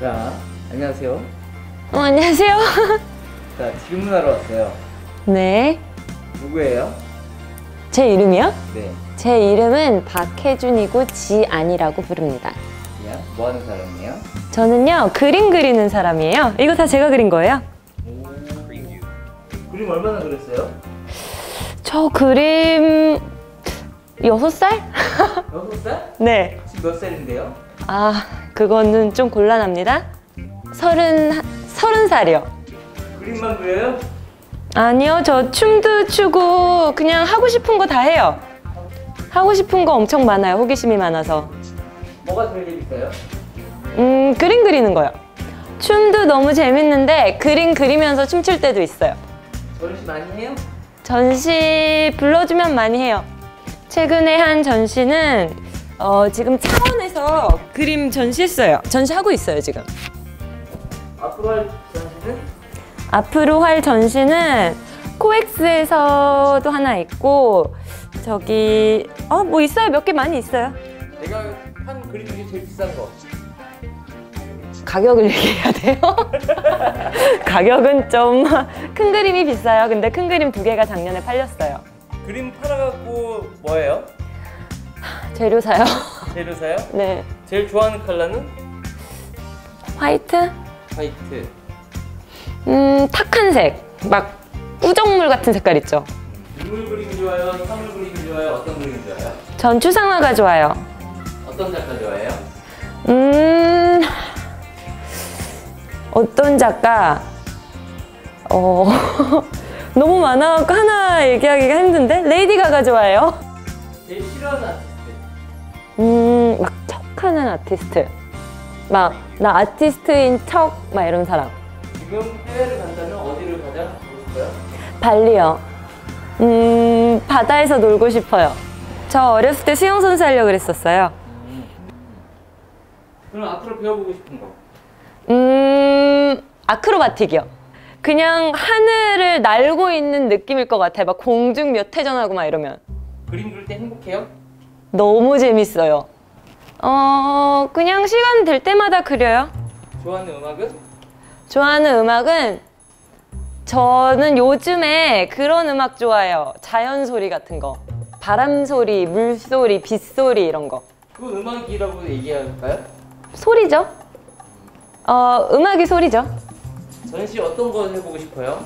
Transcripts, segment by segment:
자, 안녕하세요. 어, 안녕하세요. 자, 질문하러 왔어요. 네. 누구예요? 제 이름이요? 네. 제 이름은 박혜준이고 지안이라고 부릅니다. 야, 뭐 하는 사람이에요? 저는요, 그림 그리는 사람이에요. 이거 다 제가 그린 거예요. 그림 얼마나 그렸어요? 저 그림 6살? 여섯 살? 네. 지금 몇 살인데요? 아, 그거는 좀 곤란합니다. 서른, 서른 살이요. 그림만 그려요? 아니요, 저 춤도 추고 그냥 하고 싶은 거 다 해요. 하고 싶은 거 엄청 많아요. 호기심이 많아서. 뭐가 제일 재밌어요? 음, 그림 그리는 거요. 춤도 너무 재밌는데 그림 그리면서 춤출 때도 있어요. 전시 많이 해요? 전시 불러주면 많이 해요. 최근에 한 전시는 어, 지금 차원에서 그림 전시했어요. 전시하고 있어요, 지금. 앞으로 할 전시는? 앞으로 할 전시는 코엑스에서도 하나 있고 저기 어 뭐 있어요 몇 개 많이 있어요 내가 한 그림 중에 제일 비싼 거. 가격을 얘기해야 돼요 가격은 좀 큰 그림이 비싸요 근데 큰 그림 두 개가 작년에 팔렸어요 그림 팔아갖고 뭐예요? 재료 사요 재료 사요? 네 제일 좋아하는 컬러는? 화이트 화이트. 음 탁한 색 막 우정물 같은 색깔 있죠 인물 그림 좋아요? 사물 그림 좋아요? 어떤 그림 좋아요? 전 추상화가 좋아요 어떤 작가 좋아해요? 음 어떤 작가 어 너무 많아갖고 하나 얘기하기가 힘든데 레이디 가가 좋아해요. 제일 싫어하는 아티스트. 음 막 척하는 아티스트 막 나 아티스트인 척 막 이런 사람 지금 해외를 간다면 어디를 가장 가고 싶어요? 발리요. 음 바다에서 놀고 싶어요. 저 어렸을 때 수영 선수 하려고 그랬었어요. 그럼 앞으로 배워보고 싶은 거. 음 아크로바틱이요. 그냥 하늘을 날고 있는 느낌일 것 같아요. 막 공중 몇 회전하고 막 이러면. 그림 그릴 때 행복해요? 너무 재밌어요. 어, 그냥 시간 될 때마다 그려요. 좋아하는 음악은? 좋아하는 음악은 저는 요즘에 그런 음악 좋아해요. 자연 소리 같은 거. 바람 소리, 물 소리, 빗 소리 이런 거. 그 음악이라고 얘기할까요? 소리죠? 어, 음악이 소리죠. 전시 어떤 거 해보고 싶어요?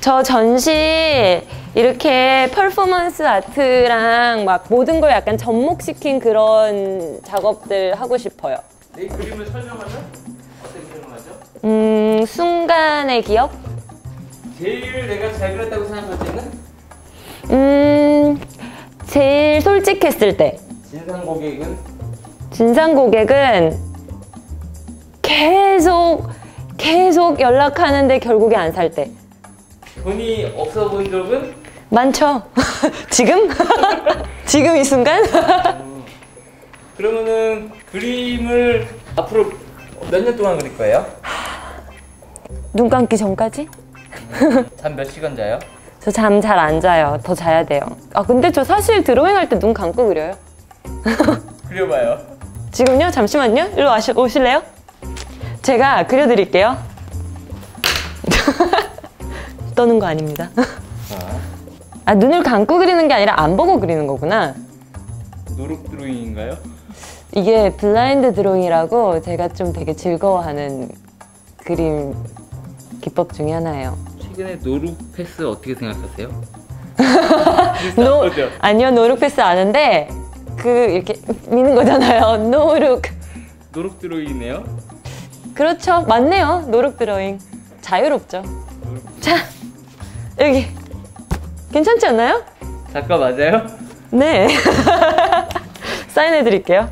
저 전시 이렇게 퍼포먼스 아트랑 막 모든 걸 약간 접목시킨 그런 작업들 하고 싶어요. 내 그림을 설명하면 어떻게 설명하죠? 음, 순간의 기억? 제일 내가 잘 그렸다고 생각할 때는 음, 제일 솔직했을 때. 진상 고객은 진상 고객은 계속, 계속 연락하는데 결국에 안 살 때. 돈이 없어 본 적은 많죠? 지금? 지금 이 순간? 그러면은 그림을 앞으로 몇 년 동안 그릴 거예요? 눈 감기 전까지? 잠 몇 시간 자요? 저 잠 잘 안 자요. 더 자야 돼요. 아, 근데 저 사실 드로잉 할 때 눈 감고 그려요. 그려봐요. 지금요? 잠시만요. 일로 와시, 오실래요? 제가 그려드릴게요. 떠는 거 아닙니다. 자, 아, 눈을 감고 그리는 게 아니라 안 보고 그리는 거구나. 노룩 드로잉인가요? 이게 블라인드 드로잉이라고 제가 좀 되게 즐거워하는 그림 기법 중에 하나예요. 최근에 노룩 패스 어떻게 생각하세요? 노, 거죠? 아니요, 노룩 패스 아는데 그 이렇게 미는 거잖아요. 노룩. 노룩 드로잉이네요. 그렇죠. 맞네요. 노룩 드로잉. 자유롭죠. 자, 여기. 괜찮지 않나요? 작가 맞아요? 네. 사인해 드릴게요.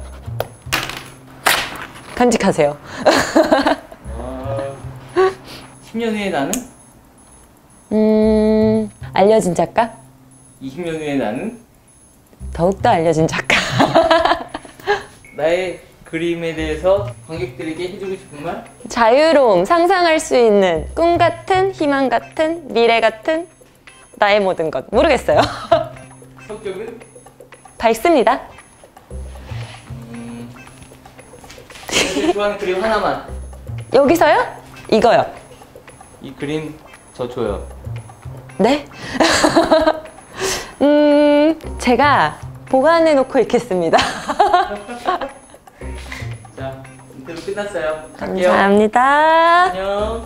간직하세요. 아, 10년 후에 나는? 음, 알려진 작가? 20년 후에 나는? 더욱더 알려진 작가. 나의 그림에 대해서 관객들에게 해주고 싶은 말? 자유로움, 상상할 수 있는 꿈 같은, 희망 같은, 미래 같은 나의 모든 것. 모르겠어요. 성격은? 밝습니다. 음, 좋아하는 그림 하나만 여기서요? 이거요. 이 그림 저 줘요. 네? 음, 제가 보관해 놓고 있겠습니다. 자, 인터뷰 끝났어요. 갈게요. 감사합니다. 안녕.